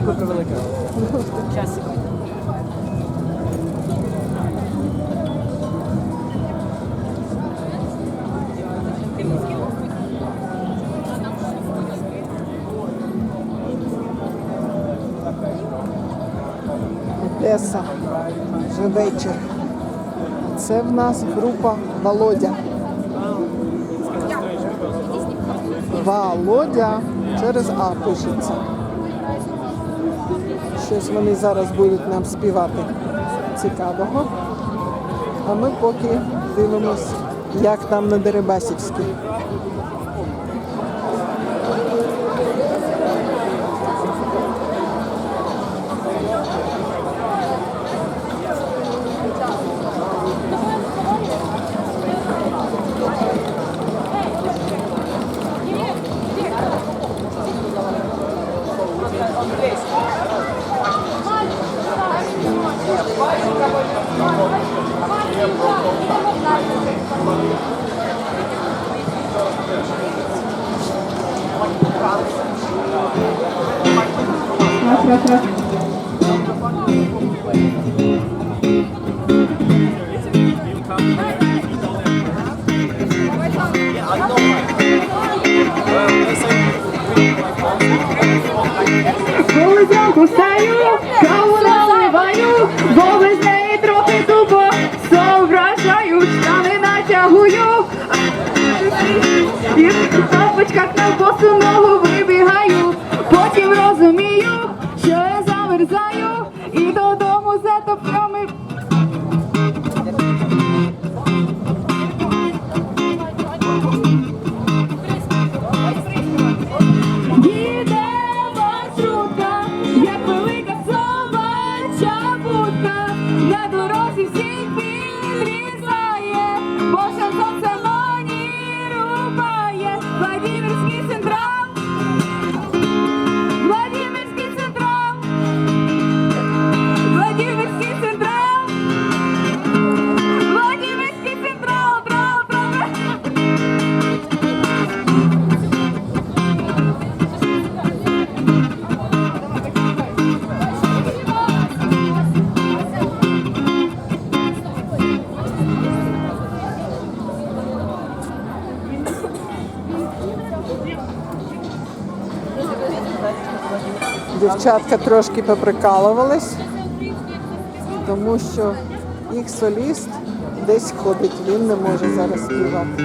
Дякую превелике. Час секунду. Одеса. Вже вечір. Це в нас група Володя. Володя через А пишеться. Щось вони зараз будуть нам співати цікавого. А ми поки дивимось, як там на Дерибасівській. Вулицям кусаю, каву наливаю, бо без неї трохи тупо соображаю, штани натягую, і в тапочках на босу рубає, Владимирський централ, Дівчатка трошки поприкалувались, тому що їх соліст десь ходить, він не може зараз співати.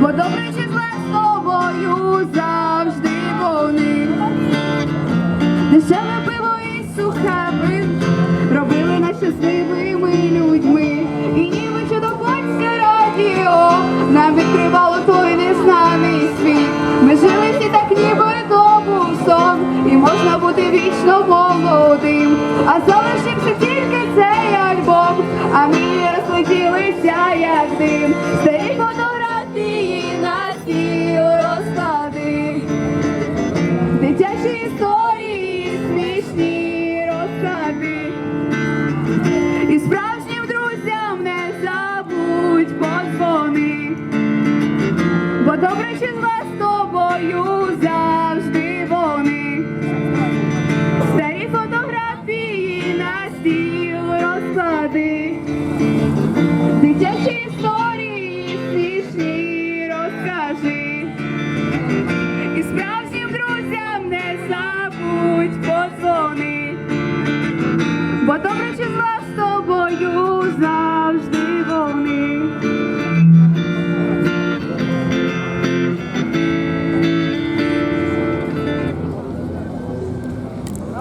Бо добре чи зле з тобою завжди вони. Дешеве пиво і сухами робили нас щасливими людьми. І ніби чудо-польське радіо нам відкривало той незнаний світ. Ми жили всі так, ніби то був сон, і можна бути вічно молодим. А залишився тільки цей альбом, а мрії розлетілися, як дим. Старі фотографії Дитячі